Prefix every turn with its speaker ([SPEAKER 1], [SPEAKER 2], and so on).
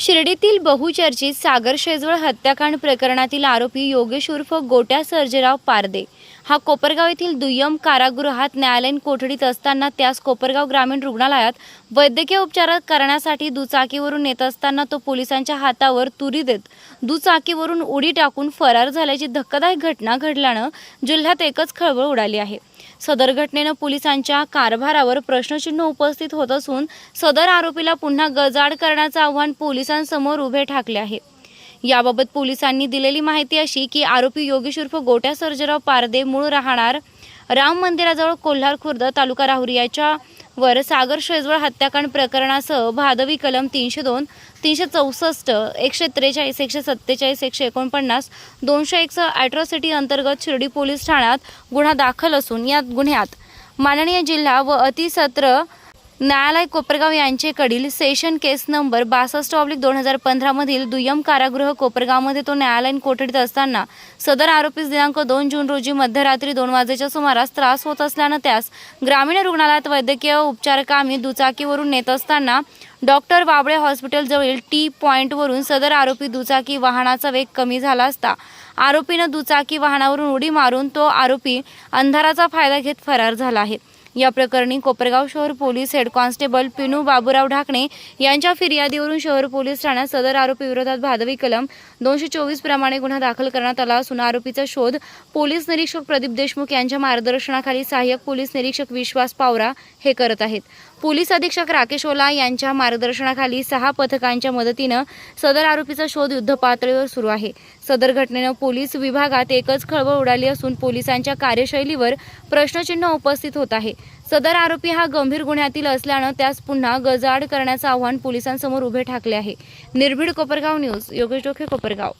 [SPEAKER 1] शिर्डीतील बहुचर्चित सागर शेजवळ हत्याकांड प्रकरणातील आरोपी योगेश उर्फ गोट्या सर्जेराव पारदे. हा कोपरगाव येथील दुय्यम कारागृहात न्यायालयीन कोठडीत असताना त्यास कोपरगाव ग्रामीण रुग्णालयात वैद्यकीय उपचार करण्यासाठी दुचाकीवरून येत असताना तो पोलिसांच्या हातावर तुरी देत दुचाकीवरून उडी टाकून फरार झाल्याची धक्कादायक घटना घडल्यानं जिल्ह्यात एकच खळबळ उडाली आहे. सदर घटनेनं पोलिसांच्या कारभारावर प्रश्नचिन्ह उपस्थित होत असून सदर आरोपीला पुन्हा गजाड करण्याचं आव्हान पोलिसांसमोर उभे ठाकले आहे. याबाबत पोलिसांनी दिलेली माहिती अशी की आरोपी योगेश उर्फ गोट्या सर्जराव पारदे मूळ राहणार राम मंदिराजवळ कोल्हार खुर्द तालुका राहुरी याच्या वर सागर शेजवळ हत्याकांड प्रकरणासह भादवी कलम तीनशे दोन तीनशे चौसष्ट एकशे त्रेचाळीस एकशे सत्तेचाळीस एकशे एकोणपन्नास दोनशे एकसष्ट ॲट्रॉसिटी अंतर्गत शिर्डी पोलीस ठाण्यात गुन्हा दाखल असून या गुन्ह्यात माननीय जिल्हा व अतिसत्र न्यायालय कोपरगाव यांचेकडील सेशन केस नंबर बासष्ट ऑब्लिक दोन हजार पंधरामधील दुय्यम कारागृह कोपरगावमध्ये तो न्यायालयीन कोठडीत असताना सदर आरोपीस दिनांक दोन जून रोजी मध्यरात्री दोन वाजेच्या सुमारास त्रास होत असल्यानं त्यास ग्रामीण रुग्णालयात वैद्यकीय उपचारकामी दुचाकीवरून नेत असताना डॉक्टर बाबळे हॉस्पिटलजवळील टी पॉईंटवरून सदर आरोपी दुचाकी वाहनाचा वेग कमी झाला असता आरोपीनं दुचाकी वाहनावरून उडी मारून तो आरोपी अंधाराचा फायदा घेत फरार झाला आहे. या प्रकरणी कोपरगाव शहर police head constable Pinu Baburao Dhakne यांच्या फिर्यादीवरून शहर पोलीस ठाण्यात सदर आरोपी विरोधात भादवी कलम दोनशे चोवीस प्रमाणे गुन्हा दाखल करण्यात आला असून आरोपीचा शोध पोलीस निरीक्षक प्रदीप देशमुख यांच्या मार्गदर्शनाखाली सहाय्यक पोलीस निरीक्षक विश्वास पावरा हे करत आहेत. पोलीस अधीक्षक राकेश ओला यांच्या मार्गदर्शनाखाली सहा पथकांच्या मदतीनं सदर आरोपीचा शोध युद्धपातळीवर सुरू आहे. सदर घटनेनं पोलीस विभागात एकच खळबळ उडाली असून पोलिसांच्या कार्यशैलीवर प्रश्नचिन्ह उपस्थित होत आहे. सदर आरोपी हा गंभीर गुन्ह्यातील असल्यानं त्यास पुन्हा गजाआड करण्याचं आव्हान पोलिसांसमोर उभे ठाकले आहे. निर्भीड कोपरगाव न्यूज योगेश डोखे कोपरगाव.